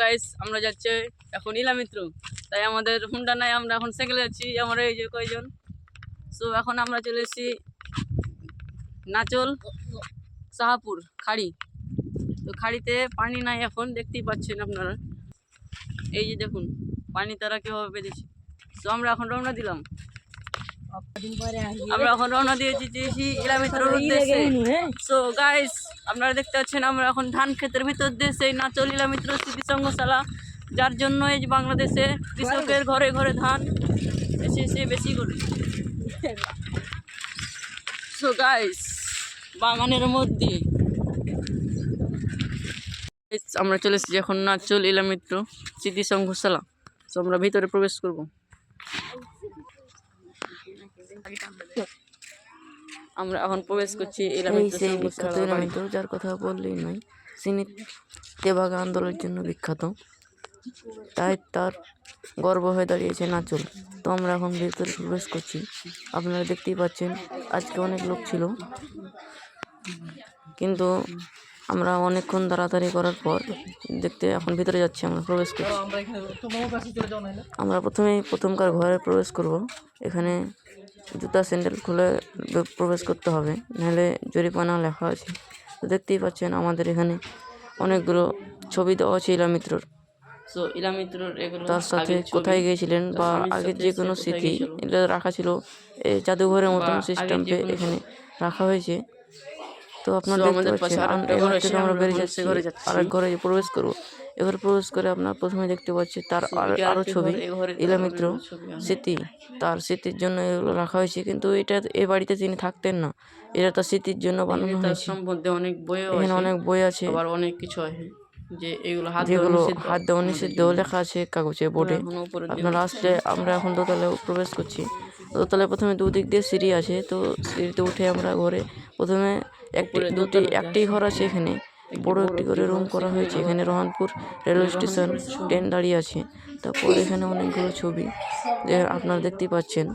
Guys আমরা যাচ্ছি এখন ইলামিত্র। তাই আমাদের হুন্ডা নাই আমরা এখন সাইকেলে যাচ্ছি আমরা এই যে কয়জন? সো এখন আমরা চলে এসেছি নাচল শাহাপুর খাড়ি। তো খাড়িতে পানি নাই এখন দেখতেই পাচ্ছেন আপনারা। এই যে দেখুন পানি তারা কীভাবে বেঁধেছে। সো আমরা এখন রওনা দিলাম। আমরা এখন রওনা দিয়েছি উদ্দেশ্যে। সো গাইস আপনারা দেখতে পাচ্ছেন, আমরা এখন ধান ক্ষেতের ভিতর দিয়ে সেই নাচল ইলামিত্র স্মৃতি সংঘশালা যার জন্য এই বাংলাদেশে কৃষকের ঘরে ঘরে ধান এসে এসে বেশি করে। সো গাইস বাগানের মধ্যে। আমরা চলে এসেছি এখন নাচল ইলামিত্র স্মৃতি সংঘশালা সো আমরা ভিতরে প্রবেশ করব। আমরা এখন প্রবেশ করছি বাড়ি। যার কথা বললেই নাই তিনি তেবাগা আন্দোলনের জন্য বিখ্যাত। তাই তার গর্ব হয়ে দাঁড়িয়েছে নাচল তো আমরা এখন ভিতরে প্রবেশ করছি। আপনারা দেখতেই পাচ্ছেন আজকে অনেক লোক ছিল। কিন্তু আমরা অনেকক্ষণ তাড়াতাড়ি করার পর দেখতে এখন ভিতরে যাচ্ছি আমরা প্রবেশ করছি। আমরা প্রথমেই প্রথমকার ঘরে প্রবেশ করব। এখানে জুতা স্যান্ডেল খুলে প্রবেশ করতে হবে নাহলে জরিমানা লেখা আছে। তো দেখতেই পাচ্ছেন আমাদের এখানে অনেকগুলো ছবি দেওয়া আছে ইলামিত্রর। তার সাথে কোথায় গিয়েছিলেন বা আগের যে কোনো স্মৃতি এটা রাখা ছিল এই জাদুঘরের মতন আগের সিস্টেম যে এখানে রাখা হয়েছে। তো আপনারা দেখতে পাচ্ছেন আমরা বেরিয়ে যাচ্ছি। আরেক ঘরে প্রবেশ করব। এবার প্রবেশ করে আপনার প্রথমে দেখতে পাচ্ছি তার So, আর- এটা আরও ছবি ইলামিত্র। স্মৃতি। তার স্মৃতির জন্য এগুলো রাখা হয়েছে কিন্তু এটা এ বাড়িতে তিনি থাকতেন না এটা তার স্মৃতির জন্য বানানো হয়েছে। সম্বন্ধে অনেক বইও এখানে অনেক বই আছে। আবার অনেক কিছু আছে যে এগুলো হাত যেগুলো। হাত দেওয়া নিষিদ্ধ লেখা আছে কাগজে বোর্ডে। আপনারা আসলে আমরা এখন দোতলায় প্রবেশ করছি। দোতলায় প্রথমে দুদিক দিয়ে সিঁড়ি আছে তো সিঁড়িতে উঠে আমরা ঘরে প্রথমে একটি দুটি একটি ঘর আছে এখানে। বড় একটি করে রুম করা হয়েছে। এখানে রহনপুর রেলওয়ে স্টেশন ট্রেন দাঁড়িয়ে আছে। তারপর এখানে অনেকগুলো ছবি যে আপনারা দেখতে পাচ্ছেন।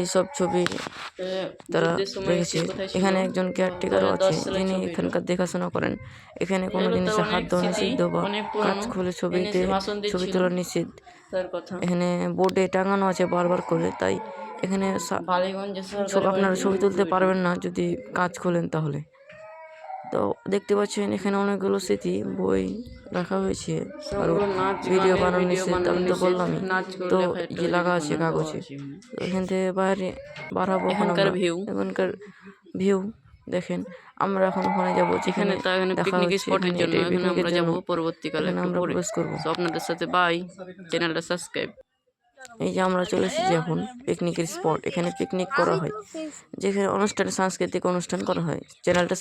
এইসব ছবি তারা রেখেছে? এখানে একজন কেয়ারটেকারও আছে। যিনি এখানকার দেখাশোনা করেন। এখানে কোনো এগুলো তো জিনিসে হাত স্মৃতি, নিষিদ্ধ বা কাজ। খুলে ছবিতে ছবি তোলা নিষিদ্ধ। এখানে বোর্ডে টাঙানো আছে বারবার করে। তাই এখানে সব আপনারা ছবি তুলতে পারবেন না যদি কাজ খোলেন তাহলে। তো দেখতে পাচ্ছেন এখানে অনেকগুলো স্মৃতি বই রাখা হয়েছে আর ভিডিও বানানো নিষেধ আমি তো বললামই। তো যে লাগা আছে কাগজে। এখান থেকে বাইরে বাড়াবো এখন এখানকার view। এখানকার ভিউ দেখেন। আমরা এখন ওখানে যাব যেখানে পিকনিক স্পটের জন্য আমরা যাব পরবর্তীকালে আমরা পরে প্রবেশ করব। তো আপনাদের সাথে বাই চ্যানেলটা সাবস্ক্রাইব এই যে আমরা চলে এসেছি এখন পিকনিকের স্পট এখানে পিকনিক করা হয়। যেখানে অনুষ্ঠানে সাংস্কৃতিক অনুষ্ঠান করা হয়। চ্যানেলটা